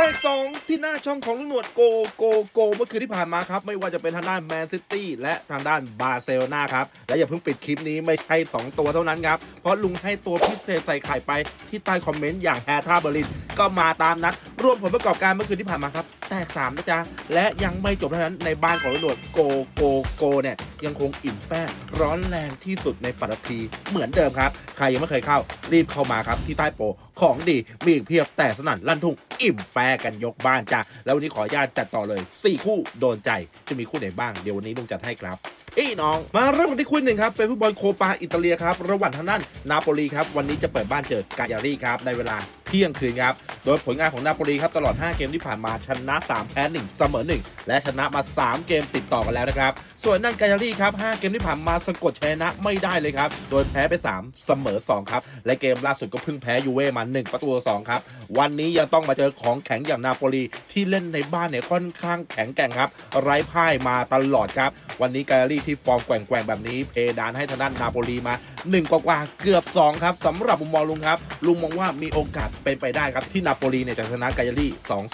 แต่สองที่หน้าช่องของลุงหนวดโกโกโกเมื่อคืนที่ผ่านมาครับ ไม่ว่าจะเป็นทางด้านแมนซิตี้และทางด้านบาร์เซโลนาครับ และอย่าเพิ่งปิดคลิปนี้ไม่ใช่ 2 ตัวเท่านั้นครับ เพราะลุงให้ตัวพิเศษใส่ไข่ไปที่ใต้คอมเมนต์อย่างแฮท่าเบอร์ลินก็มาตามนัดรวมผลประกอบการเมื่อคืนที่ผ่านมาครับ แตกสามนะจ๊ะ และยังไม่จบเท่านั้นในบ้านของลุงหนวดโกโกโกเนี่ยยังคงอิ่มแป้งร้อนแรงที่สุดในปัตภีเหมือนเดิมครับ ใครยังไม่เคยเข้า รีบเข้ามาครับที่ใต้โปของดีมีอีกเพียบแต่สนั่นลั่นทุ่งอิ่มแปรกันยกบ้านจ้ะแล้ววันนี้ขออนุญาตจัดต่อเลย 4 คู่โดนใจจะมีคู่ไหนบ้างเดี๋ยววันนี้ลุงจัดให้ครับพี่น้องมาเริ่มกันที่คู่หนึ่งครับ เป็นฟุตบอลโคปาอิตาเลียครับ ระหว่างทางด้นนาโปลีครับ วันนี้จะเปิดบ้านเจอกายารีครับ ในเวลา เที่ยงคืนครับ โดยผลงานของนาโปลีครับตลอด 5 เกมที่ผ่านมาชนะ 3 แพ้ 1 เสมอ 1 และชนะมา 3 เกมติดต่อกันแล้วนะครับ ส่วนนั่นกายารีครับ 5 เกมที่ผ่านมาสะกดชนะไม่ได้เลยครับ โดยแพ้ไป 3 เสมอ 2 ครับ และเกมล่าสุดก็เพิ่งแพ้ยูเว่มา 1 ประตู2ครับ วันนี้ยังต้องมาเจอของแข็งอย่างนาโปลีที่เล่นในบ้านเนี่ยค่อนข้างแข็งแกร่งครับ ไร้พ่ายมาตลอดครับ วันนี้กายารีที่ฟอร์มแกว่งๆแบบนี้เพดานให้ทางด้านนาโปลีมา1 กว่าๆเกือบ 2 ครับสำหรับมุมมองลุงครับ ลุงมองว่ามีโอกาสเป็นไปได้ครับ ที่นาโปลีเนี่ยจะชนะกายารี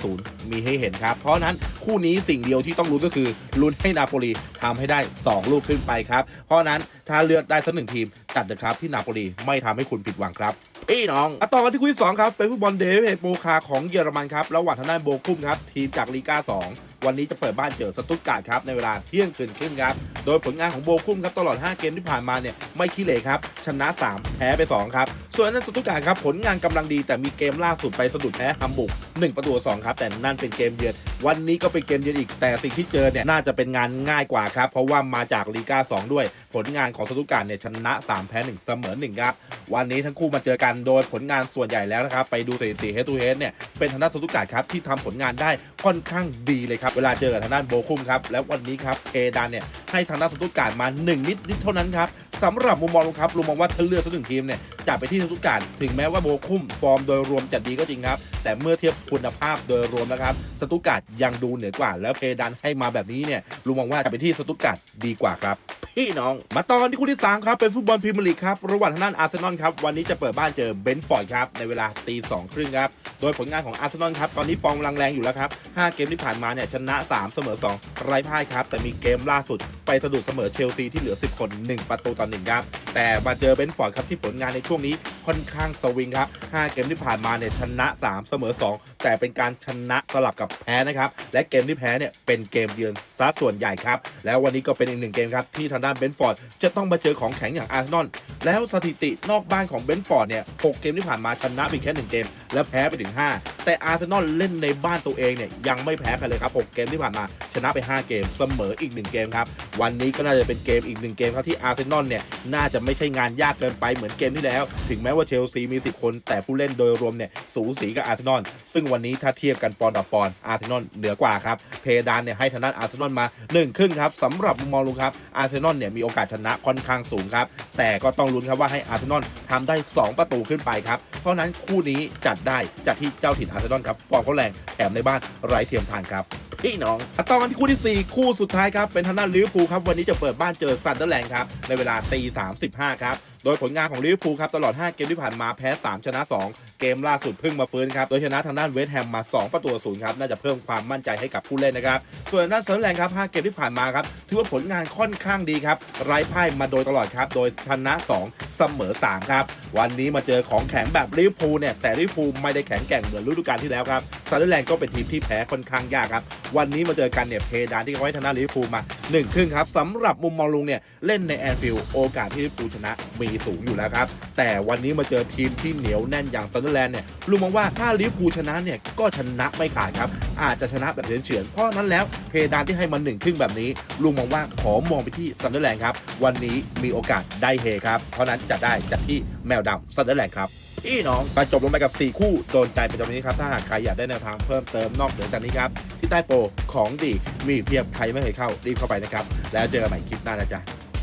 2-0 มีให้เห็นครับ เพราะนั้นคู่นี้สิ่งเดียวที่ต้องลุ้นก็คือลุ้นให้นาโปลีทำให้ได้ 2 ลูกขึ้นไปครับ เพราะฉะนั้นถ้าเลือกได้สักหนึ่งทีม จัดเถอะครับที่นาโปลีไม่ทำให้คุณผิดหวังครับพี่น้องมาต่อกันที่คู่ที่สองครับ เป็นฟุตบอลเดวิดโปคาของเยอรมันครับระหว่างทางด้านโบคุมครับ ทีมจากลีกา 2 วันนี้จะเปิดบ้านเจอสตุตการ์ดครับ ในเวลาเที่ยงคืนครึ่งครับ โดยผลงานของโบคุมครับ ตลอด 5 เกมที่ผ่านมาเนี่ย ไม่ขี้เหร่ครับ ชนะ 3 แพ้ไป 2 ครับ ส่วนนั้นสตุตการ์ครับผลงานกำลังดีแต่มีเกมล่าสุดไปสะดุดแพ้ฮัมบุก1ประตูต่อ2ครับแต่นั่นเป็นเกมเยือนวันนี้ก็เป็นเกมเยือนอีก แต่สิ่งที่เจอเนี่ยน่าจะเป็นงานง่ายกว่าครับเพราะว่ามาจากลีกา2ด้วย ผลงานของสตุตการ์เนี่ยชนะ 3 แพ้1เสมอ1ครับวันนี้ทั้งคู่มาเจอกันโดยผลงานส่วนใหญ่แล้วนะครับไปดูสถิติ head to head เนี่ยเป็นทางด้านสตุตการ์ครับที่ทำผลงานได้ค่อนข้างดีเลยครับเวลาเจอกับทางด้านโบคุมครับแล้ววันนี้ครับเพดานเนี่ยให้ทางด้านสตุตการ์มา 1 นิดนิดเท่านั้นครับสำหรับมุมมองลุงครับลุงมองว่าถ้าเลือกสักหนึ่งทีมเนี่ย จะไปที่สตุตการ์ดถึงแม้ว่าโบคุ้มฟอร์มโดยรวมจะดีก็จริงครับ แต่เมื่อเทียบคุณภาพโดยรวมนะครับสตุการ์ดยังดูเหนือกว่า แล้วเพดานให้มาแบบนี้เนี่ยลุงมองว่าจะไปที่สตุการ์ดดีกว่าครับพี่น้อง มาตอนที่คู่ที่ 3 ครับ เป็นฟุตบอลพรีเมียร์ลีกครับระหว่างทางด้านอาร์เซนอลครับ วันนี้จะเปิดบ้านเจอเบนฟอร์ดครับ ในเวลาตีสองครึ่งครับ โดยผลงานของอาร์เซนอลครับ ตอนนี้ฟอร์มลังแรงอยู่แล้วครับ 5 เกมที่ผ่านมาเนี่ย ชนะ 3 เสมอ 2 ไร้พ่ายครับ แต่มีเกมล่าสุด ไปสะดุดเสมอเชลซีที่เหลือ 10 คน 1 ประตูต่อ1ครับแต่มาเจอเบนฟอร์ดครับที่ผลงานในช่วงนี้ ค่อนข้างสวิงครับ 5 เกมที่ผ่านมาเนี่ยชนะ 3 เสมอ 2 แต่เป็นการชนะสลับกับแพ้นะครับ และเกมที่แพ้เนี่ยเป็นเกมเยือนซะส่วนใหญ่ครับ แล้ววันนี้ก็เป็นอีกหนึ่งเกมครับที่ทางด้านเบนฟอร์ดจะต้องมาเจอของแข็งอย่างอาร์เซนอลแล้วสถิตินอกบ้านของเบนฟอร์ดเนี่ย 6 เกมที่ผ่านมาชนะเพียงแค่ 1 เกม และแพ้ไปถึง 5 แต่อาร์เซนอลเล่นในบ้านตัวเองเนี่ยยังไม่แพ้ใครเลยครับ 6 เกมที่ผ่านมาชนะไป 5 เกมเสมออีก 1 เกมครับ วันนี้ก็น่าจะเป็นเกมอีก 1 เกมครับที่อาร์เซนอลเนี่ยน่าจะไม่ใช่งานยากเกินไปเหมือนเกมที่แล้ว ถึงแม้ว่าเชลซีมี 10 คน แต่ผู้เล่นโดยรวมเนี่ยสูสีกับอาร์เซนอลซึ่งวันนี้ถ้าเทียบกันปอนด์ต่อปอนด์อาร์เซนอลเหนือกว่าครับเพดานเนี่ยให้ทางด้านอาร์เซนอลมา1ครึ่งครับสำหรับมุมมองลุงครับอาร์เซนอลเนี่ยมีโอกาสชนะค่อนข้างสูงครับแต่ก็ต้องลุ้นครับว่าให้อาร์เซนอลทำได้ 2 ประตูขึ้นไปครับเพราะฉะนั้นคู่นี้จัดได้จากที่เจ้าถิ่นอาร์เซนอลครับฟอร์มเขาแรงแถมในบ้านไร้เทียมทานครับพี่น้องต่อกันที่คู่ที่ 4 คู่สุดท้ายครับ เป็นทางด้านลิเวอร์พูลครับ วันนี้จะเปิดบ้านเจอซันเดอร์แลนด์ครับ ในเวลาตีสามสิบห้าครับ โดยผลงานของลิเวอร์พูลครับ ตลอด 5 เกมที่ผ่านมาแพ้ 3 ชนะ 2 กมล่าสุดเพิ่งมาฟื้นครับ โดยชนะทางด้านเวสต์แฮมมา 2 ประตูศูนย์ครับ น่าจะเพิ่มความมั่นใจให้กับผู้เล่นนะครับ ส่วนทางด้านซันเดอร์แลนด์ครับ 5 เกมที่ผ่านมาครับ ถือว่าผลงานค่อนข้างดีครับ ไร้พ่ายมาโดยตลอดครับ โดยชนะ 2 เสมอ 3 ครับ วันนี้มาเจอของแข็งแบบลิเวอร์พูลเนี่ย แต่ลิเวอร์พูลไม่ได้แข็งแกร่งเหมือนฤดูกาลที่แล้วครับซันเดอร์แลนด์ก็เป็นทีมที่แพ้ค่อนข้างยากครับ วันนี้มาเจอกันเนี่ยเพดานที่เขาไว้ทางด้านลิเวอร์พูลมา1ครึ่งครับสำหรับมุมมองลุงเนี่ยเล่นในแอนฟิลด์โอกาสที่ลิเวอร์พูลชนะมีสูงอยู่แล้วครับ แต่วันนี้มาเจอทีมที่เหนียวแน่นอย่างซันเดอร์แลนด์เนี่ยลุงมองว่าถ้าลิเวอร์พูลชนะเนี่ยก็ชนะไม่ขาดครับ อาจจะชนะแบบเฉือนๆเพราะนั้นแล้วเพดานที่ให้มา1ครึ่งแบบนี้ ลุงมองว่าขอมองไปที่ซันเดอร์แลนด์ครับวันนี้มีโอกาสได้เฮครับเพราะนั้นจะได้จากที่แมวดำซันเดอร์แลนด์ครับ พี่น้องก็จบลงไปกับ 4 คู่โดนใจประจำวันนี้ครับ ถ้าหากใครอยากได้แนวทางเพิ่มเติมนอกเหนือจากนี้ครับ ที่ใต้โปรของดีมีเพียบใครไม่เคยเข้ารีบเข้าไปนะครับ แล้วเจอกันใหม่คลิปหน้านะจ๊ะ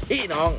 พี่น้อง